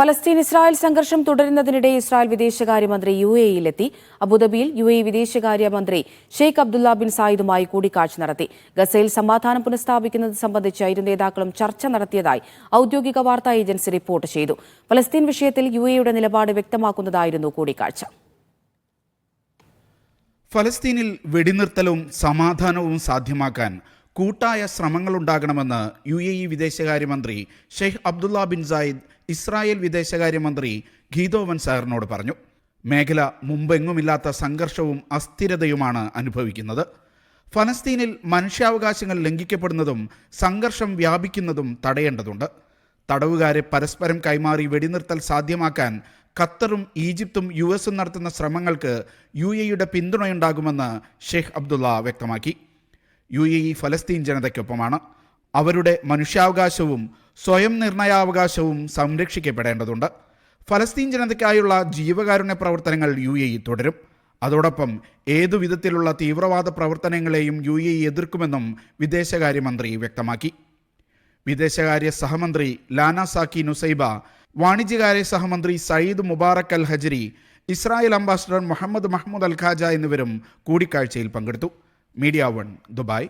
ഫലസ്തീൻ ഇസ്രായേൽ സംഘർഷം തുടരുന്നതിനിടെ ഇസ്രായേൽ വിദേശകാര്യമന്ത്രി യു എയിലെത്തി അബുദാബിയിൽ യു എ വിദേശകാര്യമന്ത്രി ഷെയ്ഖ് അബ്ദുല്ല ബിൻ സായിദുമായി കൂടിക്കാഴ്ച നടത്തി. ഗസയിൽ സമാധാനം പുനഃസ്ഥാപിക്കുന്നത് സംബന്ധിച്ച് ഇരു നേതാക്കളും ചർച്ച നടത്തിയതായി ഔദ്യോഗിക വാർത്താ ഏജൻസി റിപ്പോർട്ട് ചെയ്തു. ഫലസ്തീൻ വിഷയത്തിൽ യു എയുടെ നിലപാട് വ്യക്തമാക്കുന്നതായിരുന്നു കൂടിക്കാഴ്ച. ഫലസ്തീനിൽ വെടിനിർത്തലും സമാധാനവും സാധ്യമാക്കാൻ കൂട്ടായ ശ്രമങ്ങളുണ്ടാകണമെന്ന് യു എ ഇ വിദേശകാര്യമന്ത്രി Sheikh Abdullah bin Zayed Israel വിദേശകാര്യമന്ത്രി ഗീതോ വൻസാറിനോട് പറഞ്ഞു മേഖല മുമ്പെങ്ങുമില്ലാത്ത സംഘർഷവും അസ്ഥിരതയുമാണ് അനുഭവിക്കുന്നത്. ഫലസ്തീനിൽ മനുഷ്യാവകാശങ്ങൾ ലംഘിക്കപ്പെടുന്നതും സംഘർഷം വ്യാപിക്കുന്നതും തടയേണ്ടതുണ്ട്. തടവുകാരെ പരസ്പരം കൈമാറി വെടിനിർത്തൽ സാധ്യമാക്കാൻ ഖത്തറും ഈജിപ്തും യു എസും നടത്തുന്ന ശ്രമങ്ങൾക്ക് യു എയുടെ പിന്തുണയുണ്ടാകുമെന്ന് ഷെയ്ഖ് അബ്ദുള്ള വ്യക്തമാക്കി. യു എ ഇ ഫലസ്തീൻ ജനതയ്ക്കൊപ്പമാണ്. അവരുടെ മനുഷ്യാവകാശവും സ്വയം നിർണയാവകാശവും സംരക്ഷിക്കപ്പെടേണ്ടതുണ്ട്. ഫലസ്തീൻ ജനതയ്ക്കായുള്ള ജീവകാരുണ്യ പ്രവർത്തനങ്ങൾ യു എ ഇ തുടരും. അതോടൊപ്പം ഏതു വിധത്തിലുള്ള തീവ്രവാദ പ്രവർത്തനങ്ങളെയും യു എ ഇ എതിർക്കുമെന്നും വിദേശകാര്യമന്ത്രി വ്യക്തമാക്കി. വിദേശകാര്യ സഹമന്ത്രി ലാന സാക്കി നുസൈബ വാണിജ്യകാര്യ സഹമന്ത്രി Sayed Mubarak Al Hajeri Israel ambassador Mohammed Mahmoud Al Khaja എന്നിവരും കൂടിക്കാഴ്ചയിൽ പങ്കെടുത്തു. Media One Dubai.